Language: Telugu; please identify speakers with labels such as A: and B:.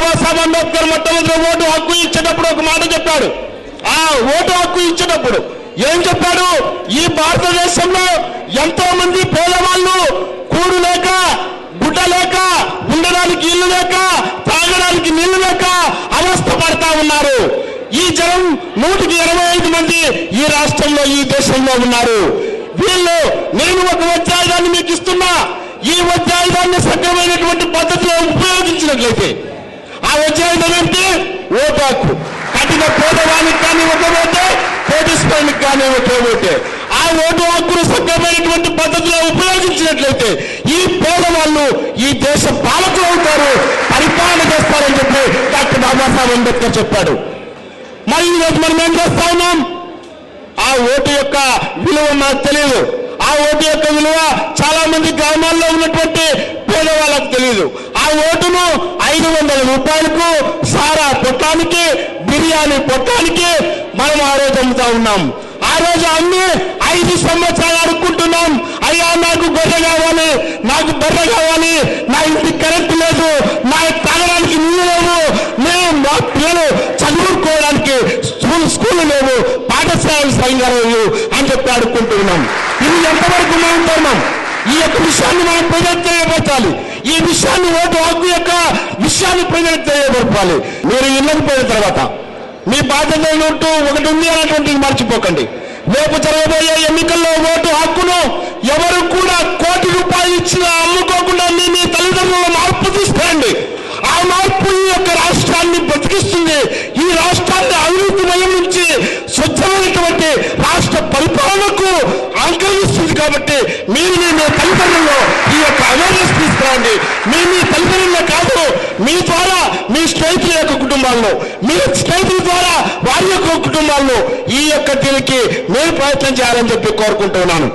A: బాబాసాహెబ్ అంబేద్కర్ మొట్టమొదటి ఓటు హక్కు ఇచ్చేటప్పుడు ఒక మాట చెప్పాడు. ఆ ఓటు హక్కు ఇచ్చేటప్పుడు ఏం చెప్పాడు? ఈ భారతదేశంలో ఎంతో మంది పేదవాళ్ళు కూడు లేక గుడ్డ లేక ఉండడానికి ఇల్లు లేక తాగడానికి నీళ్ళు లేక అవస్థ పడతా ఉన్నారు. ఈ జనం నూటికి ఇరవై ఐదు మంది ఈ రాష్ట్రంలో ఈ దేశంలో ఉన్నారు. వీళ్ళు నేను ఒక వజ్రాయుధాన్ని మీకు ఇస్తున్నా. ఈ వజ్రాయుధాన్ని సక్రమైనటువంటి పద్ధతిలో ఉపయోగించినట్లయితే ఆ వజ్రాయుధం ఏంటి ఓటు హక్కు కఠిన పేదవానికి కానీ ఒక ఓటే కోటీశ్వరునికి కానీ ఒకే ఓటే ఆ ఓటు హక్కును సక్రమైనటువంటి పద్ధతిలో ఉపయోగించినట్లయితే ఈ పేదవాళ్ళు ఈ దేశ పాలకులు అవుతారు పరిపాలన చేస్తారని చెప్పి డాక్టర్ బాబాసాహెబ్ అంబేద్కర్ చెప్పాడు. మరి ఈరోజు మనం ఏం చేస్తా ఉన్నాం? ఆ ఓటు యొక్క విలువ మాకు తెలియదు ఆ ఓటు యొక్క విలువ చాలా మంది గ్రామాల్లో ఉన్నటువంటి పేదవాళ్ళకు తెలియదు ఆ ఓటును ఐదు వందల రూపాయలకు సారా పొట్టానికి బిర్యానీ పొట్టానికి మనం ఆ రోజు అమ్ముతా ఉన్నాం. ఆ రోజు అన్ని ఐదు సంవత్సరాలు అడుక్కుంటున్నాం అయ్యా నాకు గొర్రె కావాలి నాకు బర్రె కావాలి నా ఇంటికి కరెంట్ లేదు నా తాగడానికి నీళ్ళు లేవు. మేము మా పిల్లలు చదువుకోవడానికి స్కూల్ స్కూల్ లేవు పాఠశాలలు సరిగా లేవు అని చెప్పి అడుక్కుంటున్నాం ఇది ఎంతవరకు మనం ధర్మం? ఈ యొక్క విషయాన్ని మనం ప్రజలు తెలియపరచాలి. ఈ విషయాన్ని ఓటు హక్కు యొక్క విషయాన్ని ప్రజలకు తెలియపరచాలి మీరు ఇళ్ళకి పోయిన తర్వాత మీ బాధ్యత ఉంటూ ఒకటి ఉంది అనేటువంటిది మర్చిపోకండి. రేపు జరగబోయే ఎన్నికల్లో ఓటు హక్కును ఎవరు కూడా కోటి రూపాయలు ఇచ్చిన అమ్ముకోకుండా మీ మీ తల్లిదండ్రుల మార్పు తీసుకురండి ఆ మార్పు ఈ యొక్క రాష్ట్రాన్ని బ్రతికిస్తుంది ఈ రాష్ట్రాన్ని అవినీతిమయం నుంచి స్వచ్ఛమైనటువంటి రాష్ట్ర పరిపాలనకు అంకరిస్తుంది కాబట్టి మీరు మీ మీ తల్లిదండ్రుల్లో ఈ యొక్క అవేర్నెస్ తీసుకు మీ మీ తల్లిదండ్రులే కాదు మీ ద్వారా మీ స్నేహితుల యొక్క కుటుంబాల్లో మీ స్నేహితుల ద్వారా వారి యొక్క కుటుంబాల్లో ఈ యొక్క దీనికి మీరు ప్రయత్నం చేయాలని చెప్పి కోరుకుంటున్నాను.